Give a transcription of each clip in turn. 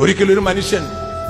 ഒരിക്കലും ഒരു മനുഷ്യൻ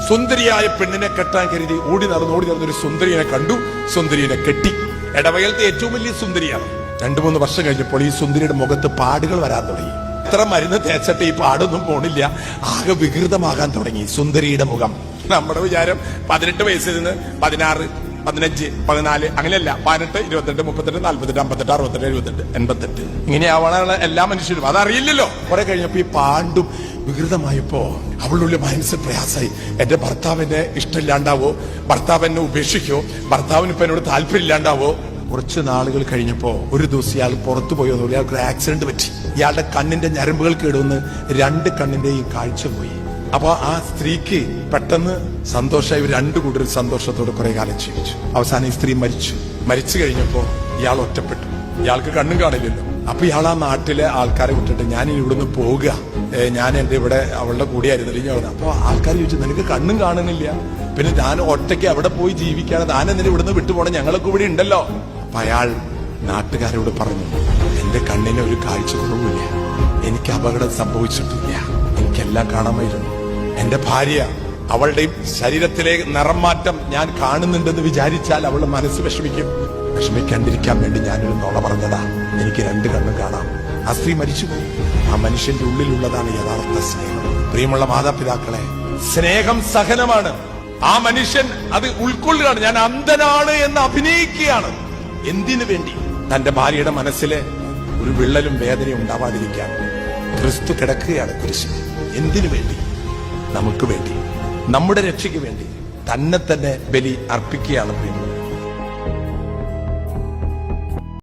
സുന്ദരിയായ പെണ്ണിനെ കെട്ടാൻ കരുതി ഓടി നടന്ന് ഓടി നടന്നൊരു സുന്ദരിയെ കണ്ടു. സുന്ദരിയെ കെട്ടി. ഇടവയലത്തെ ഏറ്റവും വലിയ സുന്ദരിയാണ്. രണ്ടു മൂന്ന് വർഷം കഴിഞ്ഞപ്പോൾ ഈ സുന്ദരിയുടെ മുഖത്ത് പാടുകൾ വരാൻ തുടങ്ങി. എത്ര മരുന്ന് തേച്ചിട്ട് ഈ പാടൊന്നും പോണില്ല. ആകെ വികൃതമാകാൻ തുടങ്ങി സുന്ദരിയുടെ മുഖം. നമ്മുടെ വിചാരം പതിനെട്ട് വയസ്സിൽ നിന്ന് പതിനാറ് പതിനഞ്ച് പതിനാല് അങ്ങനെയല്ല. പതിനെട്ട് ഇരുപത്തെട്ട് മുപ്പത്തെട്ട് നാല്പത്തെട്ട് അമ്പത്തെട്ട് അറുപത്തെട്ട് എഴുപത്തെട്ട് എൺപത്തെട്ട് ഇങ്ങനെയാവണ എല്ലാ മനുഷ്യരും. അതറിയില്ലല്ലോ. കുറെ കഴിഞ്ഞപ്പോ ഈ പാണ്ടും വികൃതമായപ്പോ അവളുള്ള മനസ്സ് പ്രയാസമായി. എന്റെ ഭർത്താവിനെ ഇഷ്ടമില്ലാണ്ടാവോ? ഭർത്താവ് എന്നെ ഉപേക്ഷിക്കോ? ഭർത്താവിന് ഇപ്പൊ എന്നോട് താല്പര്യം ഇല്ലാണ്ടാവോ കുറച്ച് നാളുകൾ കഴിഞ്ഞപ്പോ ഒരു ദിവസം ഇയാൾ പുറത്തു പോയതോടെ ഇയാൾക്ക് ആക്സിഡന്റ് പറ്റി. ഇയാളുടെ കണ്ണിന്റെ ഞരമ്പുകൾ കേടുവന്ന് രണ്ട് കണ്ണിന്റെയും കാഴ്ച പോയി. അപ്പൊ ആ സ്ത്രീക്ക് പെട്ടെന്ന് സന്തോഷമായി രണ്ടു കൂടുതൽ സന്തോഷത്തോടെ കുറെ കാലം ജീവിച്ചു. അവസാനം ഈ സ്ത്രീ മരിച്ചു. മരിച്ചു കഴിഞ്ഞപ്പോ ഇയാൾ ഒറ്റപ്പെട്ടു. ഇയാൾക്ക് കണ്ണും കാണില്ലല്ലോ. അപ്പൊ ഇയാൾ ആ നാട്ടിലെ ആൾക്കാരെ വിട്ടിട്ട് ഞാൻ ഇനി ഇവിടുന്ന് പോവുക. ഞാൻ എന്റെ ഇവിടെ അവളുടെ കൂടെയായിരുന്നില്ല അവിടെ. അപ്പൊ ആൾക്കാർ ചോദിച്ചു നിനക്ക് കണ്ണും കാണുന്നില്ല. പിന്നെ ഞാൻ ഒറ്റയ്ക്ക് അവിടെ പോയി ജീവിക്കാതെ താൻ എന്തിനും ഇവിടുന്ന് വിട്ടുപോകണം ഞങ്ങളൊക്കെ ഇവിടെ ഉണ്ടല്ലോ. അപ്പൊ അയാൾ നാട്ടുകാരോട് പറഞ്ഞു എന്റെ കണ്ണിന് ഒരു കാഴ്ച കുറവില്ല എനിക്ക് അപകടം സംഭവിച്ചിട്ടില്ല. എനിക്കെല്ലാം കാണാമായിരുന്നു. എന്റെ ഭാര്യ അവളുടെ ശരീരത്തിലെ നിറം മാറ്റം ഞാൻ കാണുന്നുണ്ടെന്ന് വിചാരിച്ചാൽ അവളുടെ മനസ്സ് വിഷമിക്കും. വിഷമിക്കാണ്ടിരിക്കാൻ വേണ്ടി ഞാനൊരു നുണ പറഞ്ഞതാ. എനിക്ക് രണ്ട് കണ്ണും കാണാം. ആ സ്ത്രീ മരിച്ചുപോയി. ആ മനുഷ്യന്റെ ഉള്ളിലുള്ളതാണ് യഥാർത്ഥ സ്നേഹം. പ്രിയമുള്ള മാതാപിതാക്കളെ സ്നേഹം സഹനമാണ്. ആ മനുഷ്യൻ അത് ഉൾക്കൊള്ളുകയാണ്. ഞാൻ അന്ധനാണ് എന്ന് അഭിനയിക്കുകയാണ്. എന്തിനു വേണ്ടി? തന്റെ ഭാര്യയുടെ മനസ്സിലെ ഒരു വിള്ളലും വേദനയും ഉണ്ടാവാതിരിക്കാൻ. ക്രിസ്തു കിടക്കുകയാണ് കുരിശിൽ. എന്തിനു വേണ്ടി? നമുക്ക് വേണ്ടി നമ്മുടെ രക്ഷയ്ക്ക് വേണ്ടി തന്നെ തന്നെ ബലി അർപ്പിക്കുകയാണ് പ്രിയമുള്ള